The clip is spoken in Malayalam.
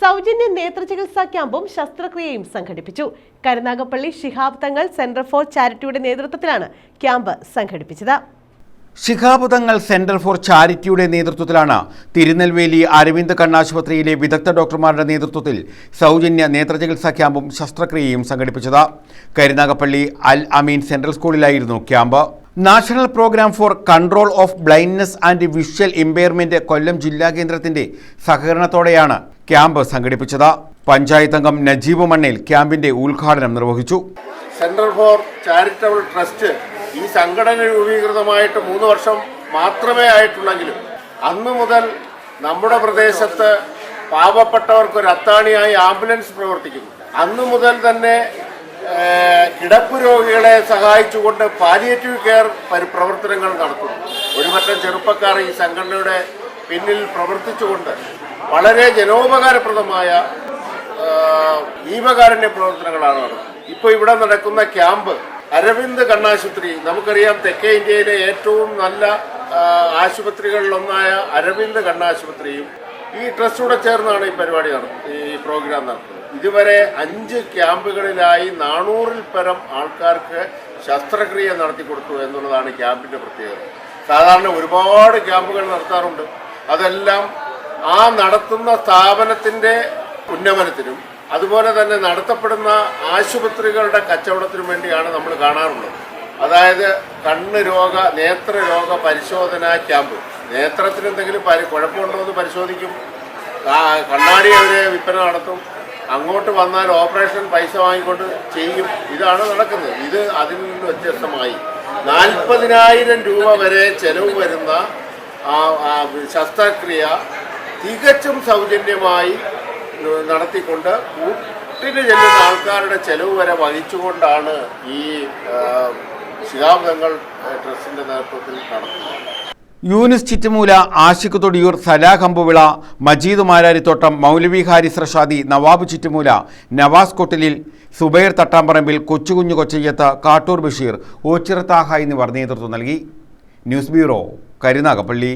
സൗജന്യ നേത്രചികിത്സാ ക്യാമ്പും ശസ്ത്രക്രിയയും സംഘടിപ്പിച്ചു. കരുനാഗപ്പള്ളി ശിഹാബ് തങ്ങൾ സെന്റർ ഫോർ ചാരിറ്റിയുടെ നേതൃത്വത്തിലാണ് ക്യാമ്പ് സംഘടിപ്പിച്ചത്. ശിഖാബുധങ്ങൾ സെന്റർ ഫോർ ചാരിറ്റിയുടെ നേതൃത്വത്തിലാണ് തിരുനെൽവേലി അരവിന്ദ് കണ്ണാശുപത്രിയിലെ വിദഗ്ധ ഡോക്ടർമാരുടെ നേതൃത്വത്തിൽ സൗജന്യ നേത്രചികിത്സാ ക്യാമ്പും ശസ്ത്രക്രിയയും സംഘടിപ്പിച്ചത്. കരുനാഗപ്പള്ളി അൽ അമീൻ സെൻട്രൽ സ്കൂളിലായിരുന്നു camp. National programme for control of blindness and visual impairment Kollam ജില്ലാ കേന്ദ്രത്തിന്റെ സഹകരണത്തോടെയാണ് ക്യാമ്പ് സംഘടിപ്പിച്ചത്. പഞ്ചായത്ത് അംഗം നജീബ് മണ്ണിൽ ക്യാമ്പിന്റെ ഉദ്ഘാടനം നിർവഹിച്ചു. സെൻട്രൽ ഫോർ ചാരിറ്റബിൾ ട്രസ്റ്റ് ഈ സംഘടന രൂപീകൃതമായിട്ട് മൂന്ന് വർഷം മാത്രമേ ആയിട്ടുള്ളെങ്കിലും അന്ന് മുതൽ നമ്മുടെ പ്രദേശത്ത് പാവപ്പെട്ടവർക്ക് ഒരു അത്താണിയായി ആംബുലൻസ് പ്രവർത്തിക്കുന്നു. അന്ന് മുതൽ തന്നെ കിടപ്പ് രോഗികളെ സഹായിച്ചുകൊണ്ട് പാലിയേറ്റീവ് കെയർ പരി- പ്രവർത്തനങ്ങൾ നടത്തുന്നു. ഒരുപറ്റം ചെറുപ്പക്കാർ ഈ സംഘടനയുടെ പിന്നിൽ പ്രവർത്തിച്ചുകൊണ്ട് വളരെ ജനോപകാരപ്രദമായ ജീവകാരുണ്യ പ്രവർത്തനങ്ങളാണ് നടക്കുന്നത് ഇപ്പോൾ ഇവിടെ നടക്കുന്ന ക്യാമ്പ് അരവിന്ദ് കണ്ണാശുപത്രി നമുക്കറിയാം തെക്കേ ഇന്ത്യയിലെ ഏറ്റവും നല്ല ആശുപത്രികളിലൊന്നായ അരവിന്ദ് കണ്ണാശുപത്രിയും ഈ ട്രസ്റ്റൂടെ ചേർന്നാണ് ഈ പരിപാടി നടത്തുന്നത് ഈ പ്രോഗ്രാം നടത്തുന്നത്. ഇതുവരെ അഞ്ച് ക്യാമ്പുകളിലായി നാനൂറിൽ പരം ആൾക്കാർക്ക് ശസ്ത്രക്രിയ നടത്തി കൊടുത്തു എന്നുള്ളതാണ് ക്യാമ്പിന്റെ പ്രത്യേകത. സാധാരണ ഒരുപാട് ക്യാമ്പുകൾ നടത്താറുണ്ട്. അതെല്ലാം ആ നടത്തുന്ന സ്ഥാപനത്തിന്റെ ഉന്നമനത്തിനും അതുപോലെ തന്നെ നടത്തപ്പെടുന്ന ആശുപത്രികളുടെ കച്ചവടത്തിനും വേണ്ടിയാണ് നമ്മൾ കാണാറുള്ളത്. അതായത് കണ്ണ് രോഗ നേത്ര രോഗ പരിശോധന ക്യാമ്പ്. നേത്രത്തിന് എന്തെങ്കിലും കുഴപ്പമുണ്ടോ എന്ന് പരിശോധിക്കും. കണ്ണാടി അവർ വിൽപ്പന നടത്തും. അങ്ങോട്ട് വന്നാൽ ഓപ്പറേഷൻ പൈസ വാങ്ങിക്കൊണ്ട് ചെയ്യും. ഇതാണ് നടക്കുന്നത്. ഇത് അതിൽ നിന്ന് വ്യത്യസ്തമായി. നാൽപ്പതിനായിരം രൂപ വരെ ചെലവ് വരുന്ന ശസ്ത്രക്രിയ തികച്ചും സൗജന്യമായി നടത്തിക്കൊണ്ട് കൂട്ടിന് ചെല്ലുന്ന ആൾക്കാരുടെ ചെലവ് വരെ വഹിച്ചുകൊണ്ടാണ് ഈ തങ്ങൾ ട്രസ്റ്റിന്റെ നേതൃത്വത്തിൽ നടത്തുന്നത്. യൂനിസ് ചിറ്റമൂല ആഷിഖ് തൊടിയൂർ സലാഹ് മജീദ് മാരാരിത്തോട്ടം മൗലവി ഹാരിസ് റഷാദി നവാബ് ചിറ്റമൂല നവാസ് കൊട്ടിലിൽ സുബൈർ തട്ടാമ്പറമ്പിൽ കൊച്ചുകുഞ്ഞു കൊച്ചയ്യത്ത് കാട്ടൂർ ബഷീർ ഓച്ചിറത്താഹ എന്നിവർ നേതൃത്വം നൽകി. News bureau Karunagappally.